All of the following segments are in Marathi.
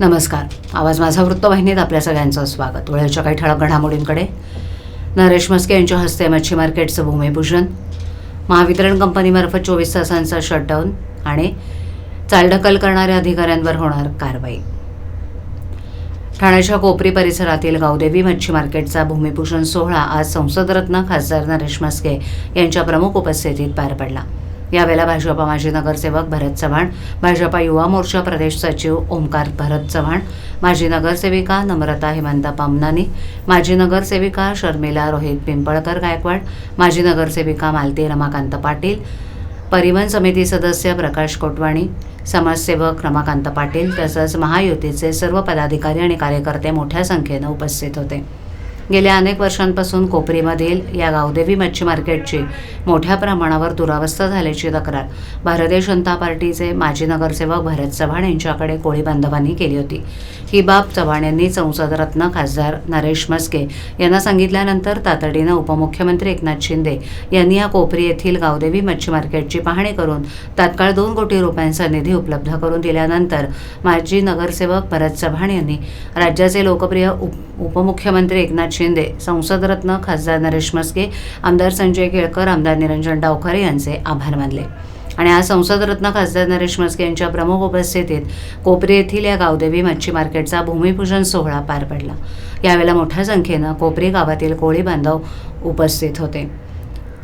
नमस्कार. आवाज माझा वृत्तवाहिनीत आपल्या सगळ्यांचं स्वागत. वेळेच्या काही ठळक घडामोडींकडे. नरेश मस्के यांच्या हस्ते मच्छी मार्केटचं भूमिपूजन. महावितरण कंपनीमार्फत चोवीस तासांचा शटडाऊन आणि चालढकल करणाऱ्या अधिकाऱ्यांवर होणार कारवाई. ठाण्याच्या कोपरी परिसरातील गावदेवी मच्छी मार्केटचा भूमिपूजन सोहळा आज संसदरत्न खासदार नरेश मस्के यांच्या प्रमुख उपस्थितीत पार पडला. यावेळेला भाजपा माजी नगरसेवक भरत चव्हाण भाजपा युवा मोर्चा प्रदेश सचिव ओमकार भरत चव्हाण माजी नगरसेविका नम्रता हेमंत पामनानी माजी नगरसेविका शर्मिला रोहित पिंपळकर गायकवाड माजी नगरसेविका मालती रमाकांत पाटील परिवहन समिती सदस्य प्रकाश कोटवाणी समाजसेवक रमाकांत पाटील तसंच महायुतीचे सर्व पदाधिकारी आणि कार्यकर्ते मोठ्या संख्येनं उपस्थित होते. गेल्या अनेक वर्षांपासून कोपरीमधील या गावदेवी मच्छी मार्केटची मोठ्या प्रमाणावर दुरावस्था झाल्याची तक्रार. भारतीय जनता पार्टीचे माजी नगरसेवक भरत चव्हाण यांच्याकडे कोळी बांधवांनी केली होती. ही बाब चव्हाण यांनी संसदरत्न खासदार नरेश मस्के यांना सांगितल्यानंतर तातडीनं उपमुख्यमंत्री एकनाथ शिंदे यांनी या कोपरी येथील गावदेवी मच्छी मार्केटची पाहणी करून तात्काळ दोन कोटी रुपयांचा निधी उपलब्ध करून दिल्यानंतर माजी नगरसेवक भरत चव्हाण यांनी राज्याचे लोकप्रिय उप उपमुख्यमंत्री एकनाथ शिंदे संसदरत्न खासदार नरेश मस्के आमदार संजय केळकर आमदार निरंजन डावखरे यांचे आभार मानले. आणि आज संसदरत्न खासदार नरेश मस्के यांच्या प्रमुख उपस्थितीत कोपरी येथील या गावदेवी मच्छी मार्केटचा भूमिपूजन सोहळा पार पडला. यावेळेला मोठ्या संख्येनं कोपरी गावातील कोळी बांधव उपस्थित होते.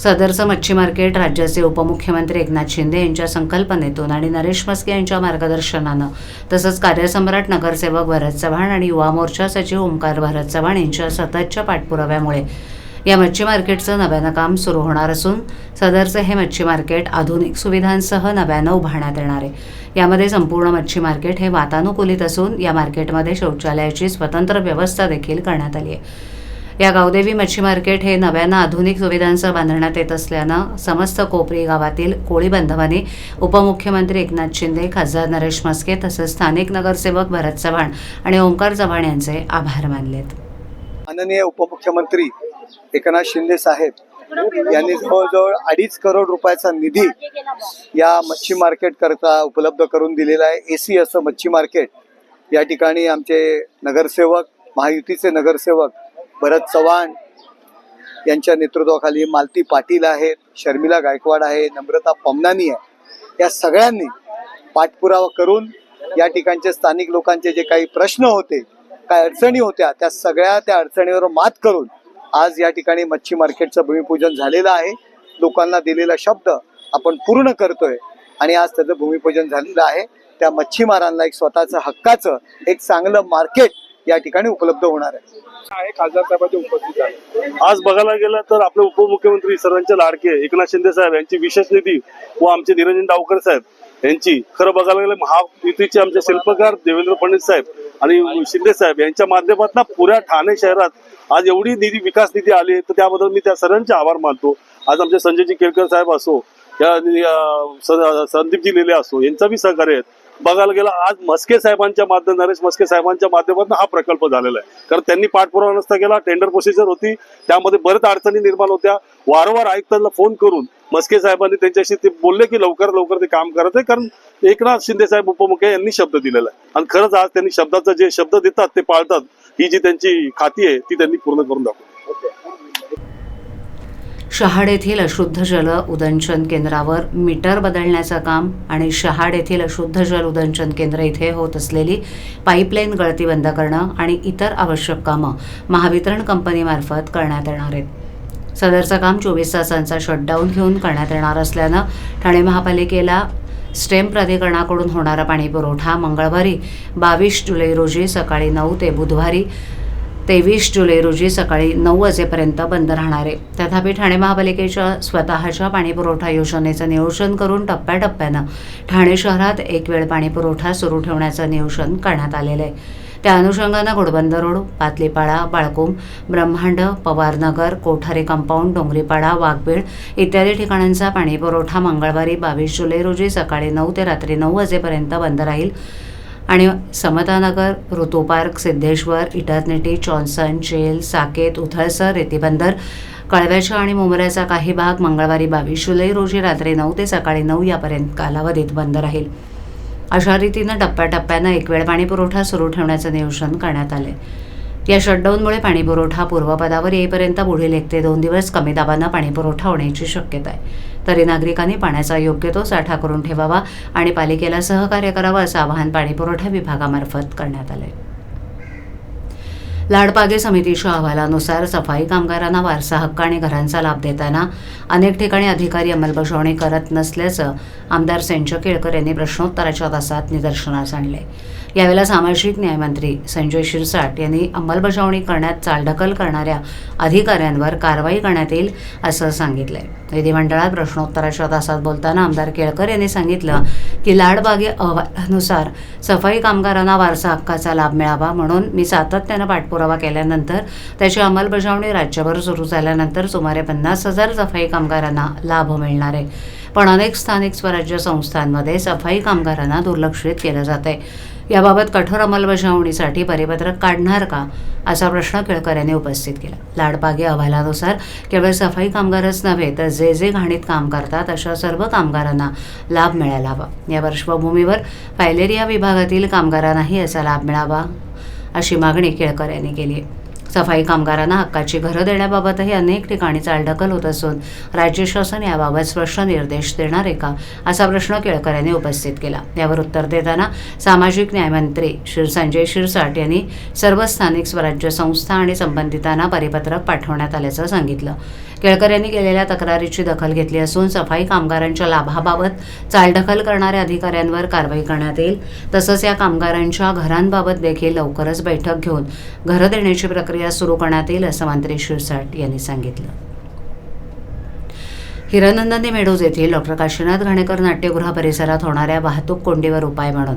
सदरचं मच्छी मार्केट राज्याचे उपमुख्यमंत्री एकनाथ शिंदे यांच्या संकल्पनेतून आणि नरेश मस्के यांच्या मार्गदर्शनानं तसंच कार्यसम्राट नगरसेवक भरत चव्हाण आणि युवा मोर्चा सचिव ओंकार भरत चव्हाण यांच्या सततच्या पाठपुराव्यामुळे या मच्छी मार्केटचं नव्यानं काम सुरू होणार असून सदरचं हे मच्छी मार्केट आधुनिक सुविधांसह नव्यानं उभारण्यात येणार आहे. यामध्ये संपूर्ण मच्छी मार्केट हे वातानुकूलित असून या मार्केटमध्ये शौचालयाची स्वतंत्र व्यवस्था देखील करण्यात आली आहे. या गावदेवी मच्छी मार्केट हे नव्यानं आधुनिक सुविधांसह बांधण्यात येत असल्यानं समस्त कोपरी गावातील कोळी बांधवांनी उपमुख्यमंत्री एकनाथ शिंदे खासदार नरेश मस्के तसंच स्थानिक नगरसेवक भरत चव्हाण आणि ओंकार चव्हाण यांचे आभार मानलेत. माननीय उपमुख्यमंत्री एकनाथ शिंदे साहेब यांनी जवळजवळ अडीच करोड रुपयाचा निधी या मच्छी मार्केट करता उपलब्ध करून दिलेला आहे. एसी असं मच्छी मार्केट या ठिकाणी आमचे नगरसेवक महायुतीचे नगरसेवक भरत चव्हाण यांच्या नेतृत्वाखाली मालती पाटील आहेत शर्मिला गायकवाड आहे नम्रता पमनानी आहे. या सगळ्यांनी पाठपुरावा करून या ठिकाणचे स्थानिक लोकांचे जे काही प्रश्न होते काय अडचणी होत्या त्या सगळ्या त्या अडचणीवर मात करून आज या ठिकाणी मच्छी मार्केटचं भूमिपूजन झालेलं आहे. लोकांना दिलेला शब्द आपण पूर्ण करतोय आणि आज त्याचं भूमिपूजन झालेलं आहे. त्या मच्छीमारांना एक स्वतःचं हक्काचं एक चांगलं मार्केट या ठिकाणी उपलब्ध होणार आहे. आहे खासदार साहेबांच्या उपस्थित आहे. आज बघायला गेलं तर आपले उपमुख्यमंत्री सर्वांचे लाडके एकनाथ शिंदे साहेब यांची विशेष निधी व आमचे निरंजन डावकर साहेब यांची खरं बघायला गेलं महायुतीचे आमचे शिल्पकार देवेंद्र फडणवीस साहेब आणि शिंदे साहेब यांच्या माध्यमातून पुऱ्या ठाणे शहरात आज एवढी निधी विकास निधी आली तर त्याबद्दल मी त्या सर्वांचे आभार मानतो. आज आमचे संजयजी केळकर साहेब असो या संदीपजी लेले असो यांचा बी सहकार्य आहे. बघायला गेलं आज मस्के साहेबांच्या माध्यम नरेश मस्के साहेबांच्या माध्यमातून हा प्रकल्प झालेला आहे. कारण त्यांनी पाठपुरावा नसता केला टेंडर प्रोसिजर होती त्यामध्ये बरेच अडचणी निर्माण होत्या. वारंवार आयुक्तांना फोन करून मस्के साहेबांनी त्यांच्याशी ते बोलले की लवकर लवकर ते काम करत आहे कारण एकनाथ शिंदे साहेब उपमुख्य यांनी शब्द दिलेला आहे. आणि खरंच आज त्यांनी शब्दाचा जे शब्द देतात ते पाळतात ही जी त्यांची खाती आहे ती त्यांनी पूर्ण करून दाखवली. शहाड येथील अशुद्ध जल उदंचन केंद्रावर मीटर बदलण्याचं काम आणि शहाड येथील अशुद्ध जल उदंचन केंद्र इथे होत असलेली पाईपलाईन गळती बंद करणं आणि इतर आवश्यक कामं महावितरण कंपनीमार्फत करण्यात येणार आहेत. सदरचं काम चोवीस तासांचा शटडाऊन घेऊन करण्यात येणार असल्यानं ठाणे महापालिकेला स्टेम प्राधिकरणाकडून होणारा पाणीपुरवठा मंगळवारी बावीस जुलै रोजी सकाळी नऊ ते बुधवारी तेवीस जुलै रोजी सकाळी नऊ वाजेपर्यंत बंद राहणार आहे. तथापि ठाणे महापालिकेच्या स्वतःच्या पाणीपुरवठा योजनेचं नियोजन करून टप्प्याटप्प्यानं ठाणे शहरात एक वेळ पाणीपुरवठा सुरू ठेवण्याचं नियोजन करण्यात आलेलं आहे. त्या अनुषंगानं घोडबंदर रोड पातलीपाडा बाळकुम ब्रह्मांड पवारनगर कोठारे कंपाऊंड डोंगरीपाडा वाघबीळ इत्यादी ठिकाणांचा पाणीपुरवठा मंगळवारी बावीस जुलै रोजी सकाळी नऊ ते रात्री नऊ वाजेपर्यंत बंद राहील. आणि समतानगर ऋतुपार्क सिद्धेश्वर इटर्निटी चॉन्सन जेल साकेत उथळसर रेतीबंदर कळव्याच्या आणि मुंबऱ्याचा काही भाग मंगळवारी बावीस जुलै रोजी रात्री नऊ ते सकाळी नऊ यापर्यंत कालावधीत बंद राहील. अशा रीतीनं टप्प्याटप्प्यानं एक वेळ पाणीपुरवठा सुरू ठेवण्याचं नियोजन करण्यात आले या शटडाऊनमुळे पाणीपुरवठा पूर्वपदावर येईपर्यंत पुढील एक ते दोन दिवस कमी दाबानं पाणीपुरवठा होण्याची शक्यता आहे. तरी नागरिकांनी पाण्याचा योग्य तो साठा करून ठेवावा आणि पालिकेला सहकार्य करावं असं आवाहन पाणीपुरवठा विभागामार्फत करण्यात आलं लाडपागे समितीच्या अहवालानुसार सफाई कामगारांना वारसा हक्क आणि घरांचा लाभ देताना अनेक ठिकाणी अधिकारी अंमलबजावणी करत नसल्याचं आमदार सेंच केळकर यांनी प्रश्नोत्तराच्या तासात निदर्शनास आणले यावेळेला सामाजिक न्यायमंत्री संजय शिरसाट यांनी अंमलबजावणी करण्यात चालढकल करणाऱ्या अधिकाऱ्यांवर कारवाई करण्यात येईल असं सांगितलंय. विधिमंडळात प्रश्नोत्तराच्या तासात बोलताना आमदार केळकर यांनी सांगितलं की लाडबागे अहवालानुसार सफाई कामगारांना वारसा हक्काचा लाभ मिळावा म्हणून मी सातत्यानं पाठपुरावा केल्यानंतर त्याची अंमलबजावणी राज्यभर सुरू झाल्यानंतर सुमारे पन्नास हजार सफाई कामगारांना लाभ मिळणार आहे. पण अनेक स्थानिक स्वराज्य संस्थांमध्ये सफाई कामगारांना दुर्लक्षित केलं जाते याबाबत कठोर अंमलबजावणीसाठी परिपत्रक काढणार का असा प्रश्न केळकर यांनी उपस्थित केला. लाडपागे अहवालानुसार केवळ सफाई कामगारच नव्हे तर जे जे घाणीत काम करतात अशा सर्व कामगारांना लाभ मिळायला हवा. या पार्श्वभूमीवर फायलेरिया विभागातील कामगारांनाही याचा लाभ मिळावा अशी मागणी केळकर यांनी केली आहे. सफाई कामगारांना हक्काची घरं देण्याबाबतही अनेक ठिकाणी चालढकल होत असून राज्य शासन याबाबत स्पष्ट निर्देश देणार आहे का असा प्रश्न केळकर यांनी उपस्थित केला. यावर उत्तर देताना सामाजिक न्यायमंत्री श्री संजय शिरसाट यांनी सर्व स्थानिक स्वराज्य संस्था आणि संबंधितांना परिपत्रक पाठवण्यात आल्याचं सांगितलं. केळकर यांनी केलेल्या तक्रारीची दखल घेतली असून सफाई कामगारांच्या लाभाबाबत चालढकल करणाऱ्या अधिकाऱ्यांवर कारवाई करण्यात येईल. तसंच या कामगारांच्या घरांबाबत देखील लवकरच बैठक घेऊन घरं देण्याची प्रक्रिया सुरू करण्यात येईल असं मंत्री शिरसाट यांनी सांगितलं. हिरानंदानी मेडोज येथील डॉक्टर काशीनाथ घाणेकर नाट्यगृह परिसरात होणाऱ्या वाहतूक कोंडीवर उपाय म्हणून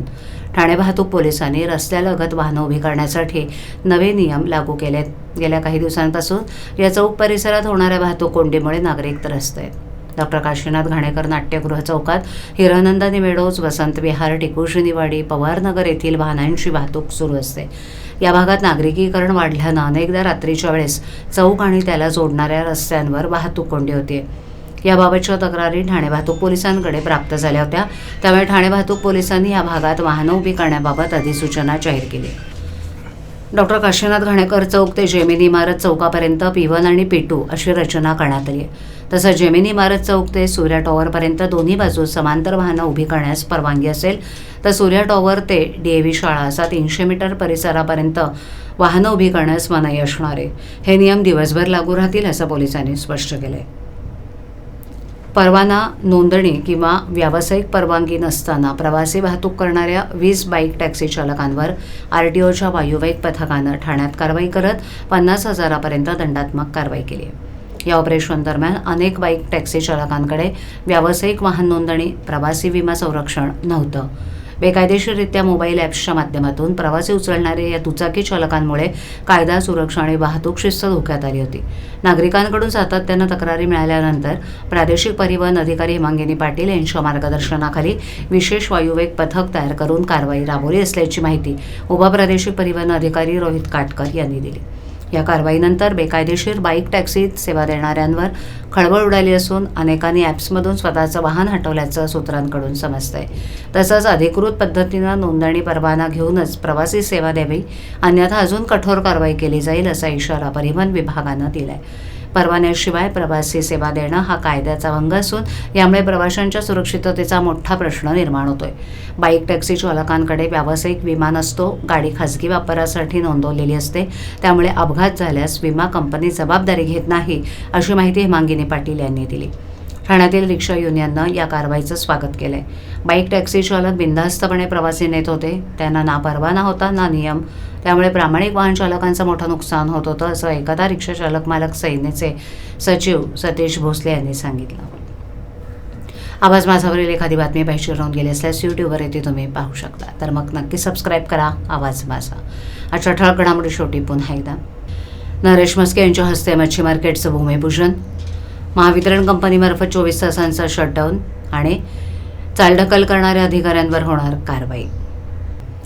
ठाणे वाहतूक पोलिसांनी रस्त्यालगत वाहनं उभी करण्यासाठी नवे नियम लागू केलेत. गेल्या काही दिवसांपासून या चौक परिसरात होणाऱ्या वाहतूक कोंडीमुळे नागरिक त्रस्त आहेत. डॉक्टर काशीनाथ घाणेकर नाट्यगृह चौकात हिरानंदानी मेडोज वसंत विहार टिकुशिनीवाडी पवारनगर येथील वाहनांची वाहतूक सुरू असते. या भागात नागरिकीकरण वाढल्यानं अनेकदा रात्रीच्या वेळेस चौक आणि त्याला जोडणाऱ्या रस्त्यांवर वाहतूक कोंडी होते. याबाबतच्या तक्रारी ठाणे वाहतूक पोलिसांकडे प्राप्त झाल्या होत्या. त्यामुळे ठाणे वाहतूक पोलिसांनी या भागात वाहनं उभी करण्याबाबत अधिसूचना जाहीर केली. डॉक्टर काशीनाथ घाणेकर चौक ते जेमिनी इमारत चौकापर्यंत पी वन आणि पी टू अशी रचना करण्यात आली आहे. तसंच जेमिनी इमारत चौक ते सूर्या टॉवरपर्यंत दोन्ही बाजूस समांतर वाहनं उभी करण्यास परवानगी असेल तर सूर्या टॉवर ते डीएव्ही शाळा असा तीनशे मीटर परिसरापर्यंत वाहनं उभी करण्यास मनाई असणार आहे. हे नियम दिवसभर लागू राहतील असं पोलिसांनी स्पष्ट केलं आहे परवाना नोंदणी किंवा व्यावसायिक परवानगी नसताना प्रवासी वाहतूक करणाऱ्या वीस बाईक टॅक्सी चालकांवर आर टी ओच्या वायुवेग पथकानं ठाण्यात कारवाई करत पन्नास हजारापर्यंत दंडात्मक कारवाई केली. आहे या ऑपरेशन दरम्यान अनेक बाईक टॅक्सी चालकांकडे व्यावसायिक वाहन नोंदणी प्रवासी विमा संरक्षण नव्हतं. बेकायदेशीररित्या मोबाईल ॲप्सच्या माध्यमातून प्रवासी उचलणाऱ्या या दुचाकी चालकांमुळे कायदा सुरक्षा आणि वाहतूक शिस्त धोक्यात आली होती. नागरिकांकडून सातत्यानं तक्रारी मिळाल्यानंतर प्रादेशिक परिवहन अधिकारी हिमांगिनी पाटील यांच्या मार्गदर्शनाखाली विशेष वायुवेग पथक तयार करून कारवाई राबवली असल्याची माहिती उपप्रादेशिक परिवहन अधिकारी रोहित काटकर यांनी दिली. या कारवाईनंतर बेकायदेशीर बाईक टॅक्सीत सेवा देणाऱ्यांवर खळबळ उडाली असून अनेकांनी ॲप्समधून स्वतःचं वाहन हटवल्याचं सूत्रांकडून समजतंय. तसंच अधिकृत पद्धतीनं नोंदणी परवाना घेऊनच प्रवासी सेवा द्यावी अन्यथा अजून कठोर कारवाई केली जाईल असा इशारा परिवहन विभागानं दिलाय. परवान्याशिवाय प्रवासी सेवा देणं हा कायद्याचा भंग असून यामुळे प्रवाशांच्या सुरक्षिततेचा मोठा प्रश्न निर्माण होतोय. बाईक टॅक्सी चालकांकडे व्यावसायिक विमा नसतो गाडी खाजगी वापरासाठी नोंदवलेली असते त्यामुळे अपघात झाल्यास विमा कंपनी जबाबदारी घेत नाही अशी माहिती हेमांगिनी पाटील यांनी दिली. ठाण्यातील रिक्षा युनियननं या कारवाईचं स्वागत केलं आहे बाईक टॅक्सी चालक बिनधास्तपणे प्रवासी नेत होते. त्यांना ना परवाना होता ना नियम. त्यामुळे प्रामाणिक वाहन चालकांचं मोठं नुकसान होत होतं असं एकदा रिक्षा चालक मालक सैनेचे सचिव सतीश भोसले यांनी सांगितलं. आवाज माझावरील एखादी बातमी पाहिजे राहून गेली असल्यास यूट्यूबवर येते तुम्ही पाहू शकता. तर मग नक्की सबस्क्राईब करा आवाज माझा. अच्छा ठळक घडामोडी शेवटी पुन्हा एकदा. नरेश मस्के यांच्या हस्ते मच्छी मार्केटचं भूमिपूजन. महावितरण कंपनीमार्फत चोवीस तासांचा शटडाऊन आणि चालढकल करणाऱ्या अधिकाऱ्यांवर होणार कारवाई.